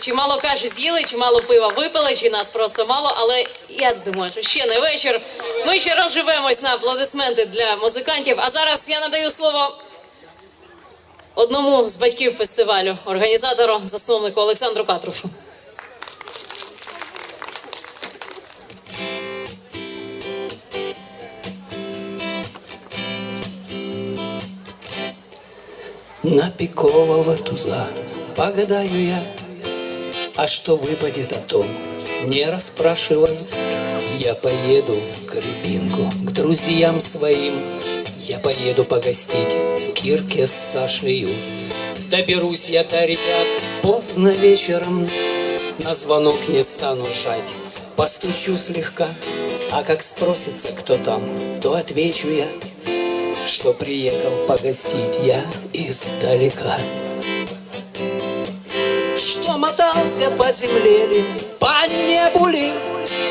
чимало каші з'їли, чимало пива випили, чи нас просто мало, але я думаю, що ще не вечір. Ми ще розживемось на аплодисменти для музикантів. А зараз я надаю слово одному з батьків фестивалю, організатору, засновнику Олександру Катрушу. На пикового туза погадаю я, А что выпадет о том, не расспрашивай. Я поеду в Карибинку к друзьям своим, Я поеду погостить Кирке с Сашею. Доберусь я до ребят поздно вечером, На звонок не стану жать, постучу слегка, А как спросится, кто там, то отвечу я, что приехал погостить я издалека. Что мотался по земле ли, по небу ли,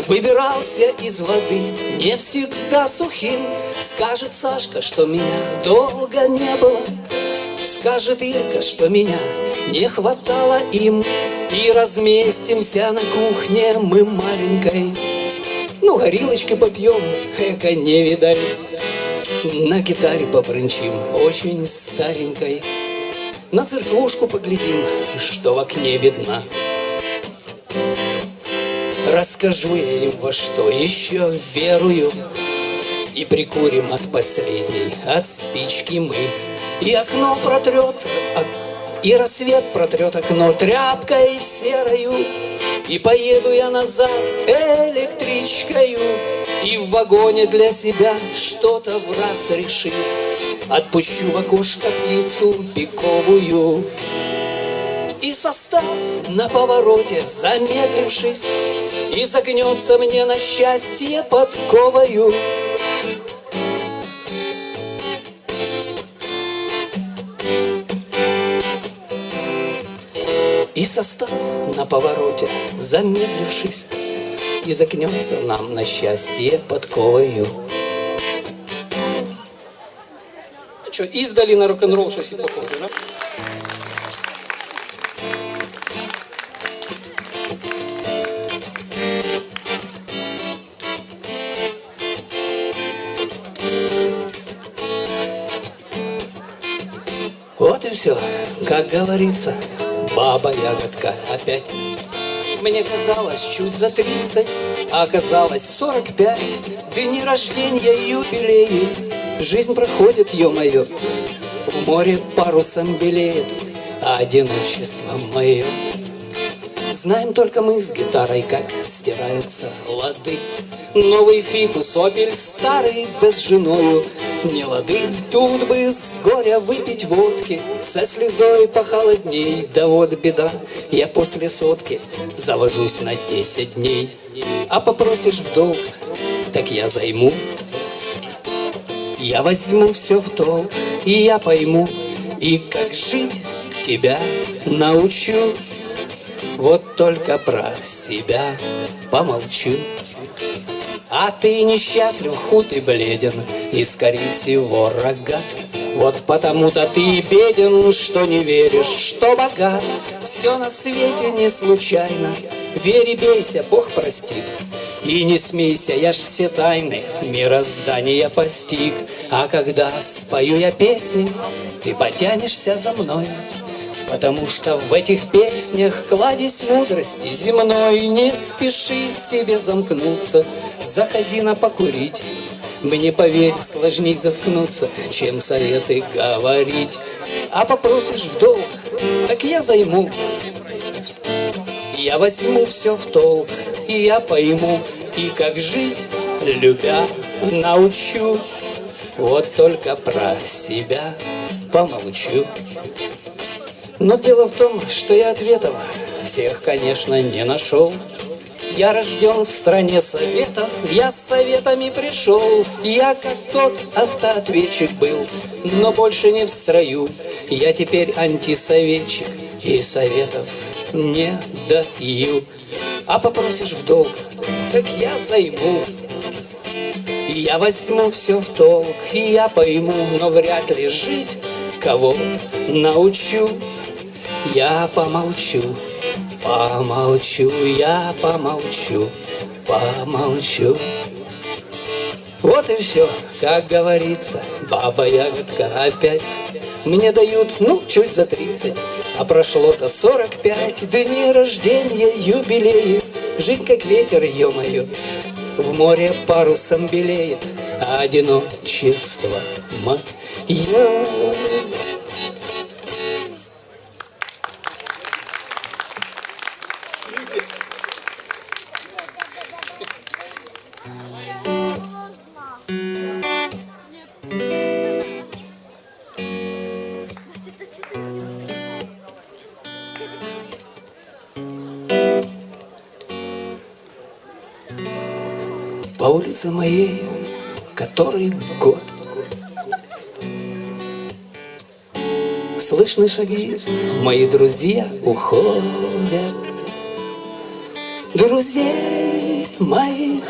Выбирался из воды не всегда сухим. Скажет Сашка, что меня долго не было, Скажет Ирка, что меня не хватало им, И разместимся на кухне мы маленькой. Ну, горилочки попьем, эко не видать. На гитаре побрынчим, очень старенькой. На церквушку поглядим, что в окне видна. Расскажу я им, во что еще верую. И прикурим от последней, от спички мы. И окно протрет, и рассвет протрет окно тряпкой серою. И поеду я назад электричкою. И в вагоне для себя что-то в раз решив. Отпущу в окошко птицу пиковую. И состав на повороте, замедлившись, И загнется мне на счастье подковою. И состав на повороте, замедлившись, И загнется нам на счастье подковою. Что, издали на рок-н-ролл і похоже, да? Вот и все, как говорится, баба ягодка опять. Мне казалось чуть за тридцать, а оказалось сорок пять. Дни рождения, юбилеи, жизнь проходит, ё-моё. В море парусом белеет, а одиночество мое. Знаем только мы с гитарой, как стираются лады. Новый фикус, опель старый, да с женою не лады. Тут бы с горя выпить водки, со слезой похолодней. Да вот беда, я после сотки завожусь на десять дней. А попросишь в долг, так я займу. Я возьму все в толк, и я пойму, и как жить тебя научу. Вот только про себя помолчу. А ты несчастлив, худ и бледен, и, скорее всего, рогат. Вот потому-то ты и беден, что не веришь, что богат. Все на свете не случайно, верь и бейся, Бог простит. И не смейся, я ж все тайны мироздания постиг. А когда спою я песни, ты потянешься за мной. Потому что в этих песнях кладезь мудрости земной. Не спеши в себе замкнуться, заходи на покурить. Мне, поверь, сложней заткнуться, чем советы говорить. А попросишь в долг, так я займу. Я возьму все в толк, и я пойму И как жить, любя, научу. Вот только про себя помолчу но дело в том, что я ответов всех, конечно, не нашел. Я рожден в стране советов, я с советами пришел. Я как тот автоответчик был, но больше не в строю. Я теперь антисоветчик и советов не даю. А попросишь в долг, так я займу. Я возьму все в толк, и я пойму, но вряд ли жить кого научу. Я помолчу, Помолчу, я помолчу, помолчу. Вот и все, как говорится, баба ягодка опять. Мне дают, ну, чуть за тридцать, а прошло-то сорок пять Дни рождения, юбилеи, жить как ветер, ё-моё. В море парусом белеет одиночество мое По улице моей, который год. Слышны шаги, мои друзья уходят. Друзей моих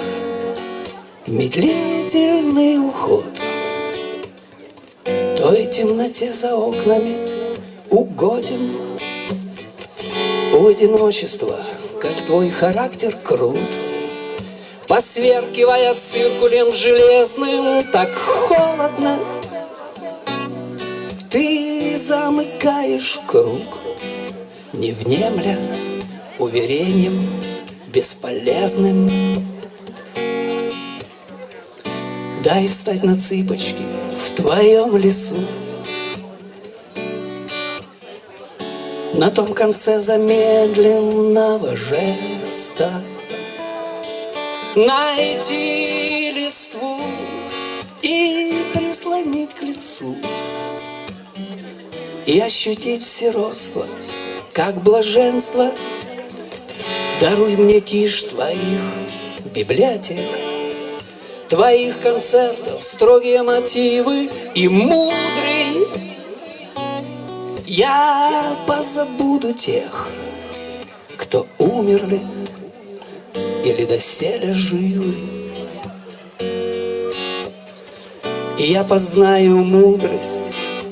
медлительный уход. Той темноте за окнами угоден. У одиночества, как твой характер крут Посверкивая циркулем железным, так холодно. Ты замыкаешь круг, не внемля уверением бесполезным. Дай встать на цыпочки в твоем лесу. На том конце замедленного жеста Найти листву и прислонить к лицу И ощутить сиротство, как блаженство. Даруй мне тишь твоих библиотек Твоих концертов, строгие мотивы и мудрый. Я позабуду тех, кто умерли или доселе живы. И я познаю мудрость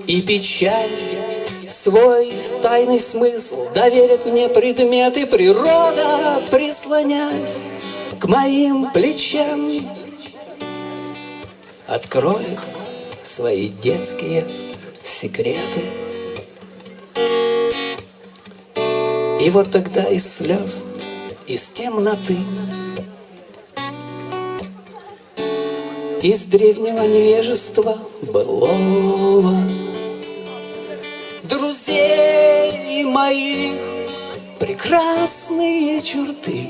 и печаль, Свой тайный смысл доверят мне предметы Природа, прислонясь к моим плечам, Откроет свои детские секреты. И вот тогда из слез, из темноты, Из древнего невежества былого. Друзей моих прекрасные черты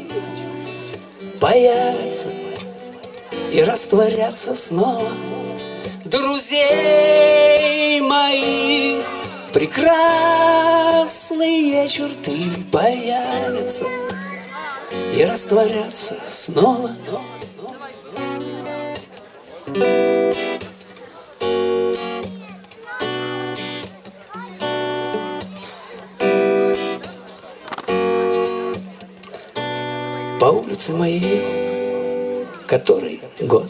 Появятся и растворятся снова. Друзей моих прекрасные черты Появятся и растворятся снова По улице моей, который год.